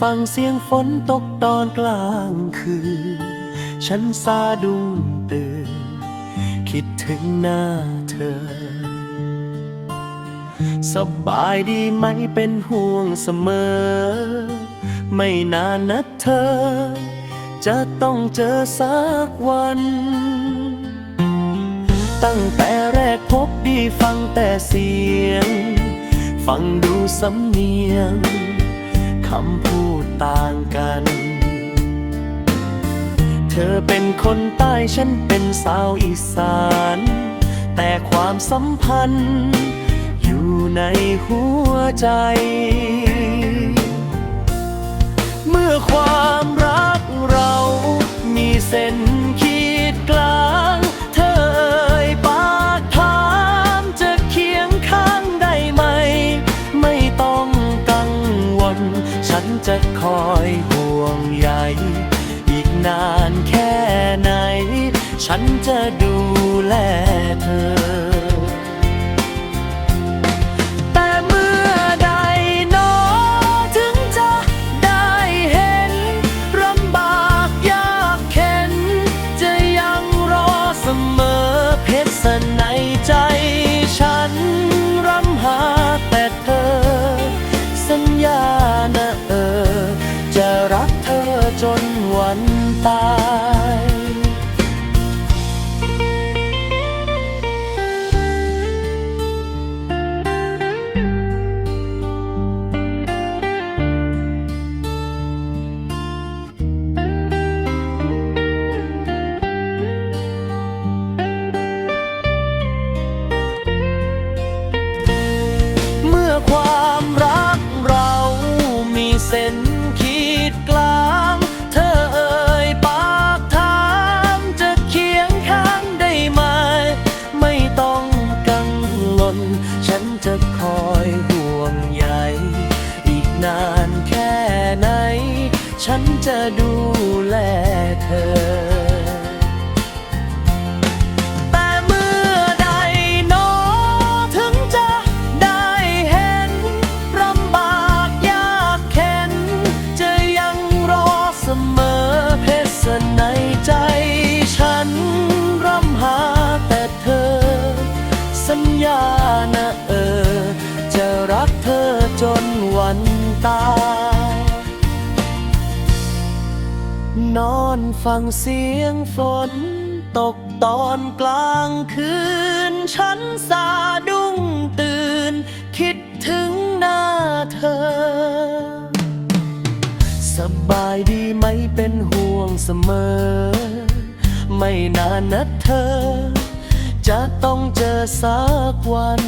ฟังเสียงฝนตกตอนกลางคืน ฉันซาดุ้งตื่น คิดถึงหน้าเธอ สบายดีไหมเป็นห่วงเสมอ ไม่นานนะเธอ จะต้องเจอสักวัน ตั้งแต่แรกพบดีฟังแต่เสียง ฟังดูสำเนียงำพูดต่างกัน เธอเป็นคนใต้ฉันเป็นสาวอีสาน แต่ความสัมพันธ์ อยู่ในหัวใจ เมื่อความ จะคอยห่วงใยอีกนานแค่ไหน ฉันจะดูแลเธอ จนวันตาย อยห่วงใยอีกนานแค่ไหน ฉันจะดูแล อนฟังเสียงฝน ตกตอนกลางคืน ฉันสาดุ้งตื่น คิดถึงหน้าเธอ สบายดีไหมเป็นห่วงเสมอ ไม่นานนะเธอ จะต้องเจอสักวัน